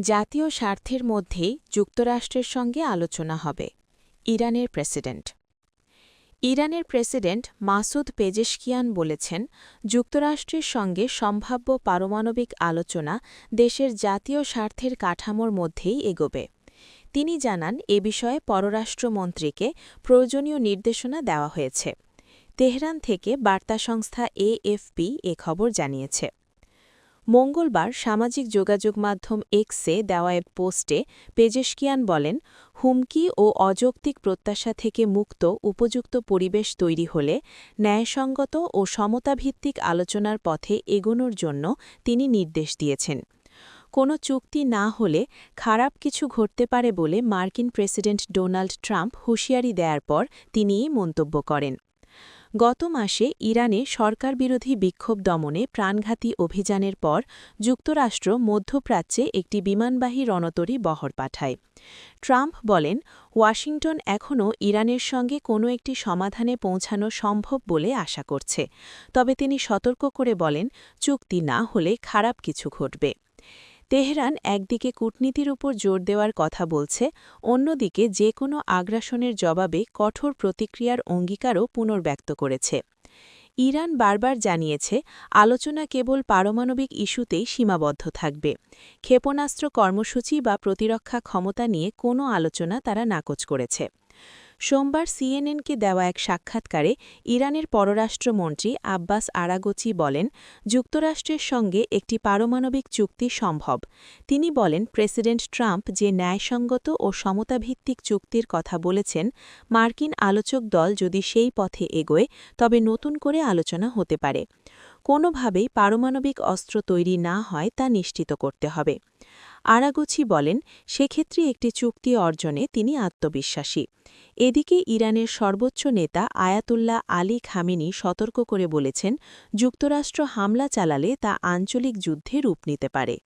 জাতীয় স্বার্থের মধ্যেই যুক্তরাষ্ট্রের সঙ্গে আলোচনা হবে। ইরানের প্রেসিডেন্ট। ইরানের প্রেসিডেন্ট মাসুদ পেজেশকিয়ান বলেছেন, যুক্তরাষ্ট্রের সঙ্গে সম্ভাব্য পারমাণবিক আলোচনা দেশের জাতীয় স্বার্থের কাঠামোর মধ্যেই এগোবে। তিনি জানান, এ বিষয়ে পররাষ্ট্রমন্ত্রীকে প্রয়োজনীয় নির্দেশনা দেওয়া হয়েছে। তেহরান থেকে বার্তা সংস্থা এএফপি এ খবর জানিয়েছে। মঙ্গলবার সামাজিক যোগাযোগ মাধ্যম এক্সে দেওয়া এক পোস্টে পেজেশকিয়ান বলেন, হুমকি ও অযৌক্তিক প্রত্যাশা থেকে মুক্ত, উপযুক্ত পরিবেশ তৈরি হলে ন্যায়সঙ্গত ও সমতাভিত্তিক আলোচনার পথে এগোনোর জন্য তিনি নির্দেশ দিয়েছেন। কোনো চুক্তি না হলে খারাপ কিছু ঘটতে পারে বলে মার্কিন প্রেসিডেন্ট ডোনাল্ড ট্রাম্প হুঁশিয়ারি দেওয়ার পর তিনি মন্তব্য করেন। গত মাসে ইরানে সরকারবিরোধী বিক্ষোভ দমনে প্রাণঘাতী অভিযানের পর যুক্তরাষ্ট্র মধ্যপ্রাচ্যে একটি বিমানবাহী রণতরী বহর পাঠায়। ট্রাম্প বলেন, ওয়াশিংটন এখনও ইরানের সঙ্গে কোনো একটি সমাধানে পৌঁছানো সম্ভব বলে আশা করছে। তবে তিনি সতর্ক করে বলেন, চুক্তি না হলে খারাপ কিছু ঘটবে। তেহরান একদিকে কূটনীতির উপর জোর দেওয়ার কথা বলছে, অন্যদিকে যে কোনো আগ্রাসনের জবাবে কঠোর প্রতিক্রিয়ার অঙ্গীকারও পুনর্ব্যক্ত করেছে। ইরান বারবার জানিয়েছে, আলোচনা কেবল পারমাণবিক ইস্যুতেই সীমাবদ্ধ থাকবে। ক্ষেপণাস্ত্র কর্মসূচি বা প্রতিরক্ষা ক্ষমতা নিয়ে কোনো আলোচনা তারা নাকচ করেছে। সোমবার সিএনএনকে দেওয়া এক সাক্ষাৎকারে ইরানের পররাষ্ট্রমন্ত্রী আব্বাস আরাগোচি বলেন, যুক্তরাষ্ট্রের সঙ্গে একটি পারমাণবিক চুক্তি সম্ভব। তিনি বলেন, প্রেসিডেন্ট ট্রাম্প যে ন্যায়সঙ্গত ও সমতাভিত্তিক চুক্তির কথা বলেছেন, মার্কিন আলোচক দল যদি সেই পথে এগোয়, তবে নতুন করে আলোচনা হতে পারে। কোনোভাবেই পারমাণবিক অস্ত্র তৈরি না হয় তা নিশ্চিত করতে হবে। আরাগুছি বলেন, সেক্ষেত্রে একটি চুক্তি অর্জনে তিনি আত্মবিশ্বাসী। এদিকে ইরানের সর্বোচ্চ নেতা আয়াতুল্লাহ আলী খামেনি সতর্ক করে বলেছেন, যুক্তরাষ্ট্র হামলা চালালে তা আঞ্চলিক যুদ্ধে রূপ নিতে পারে।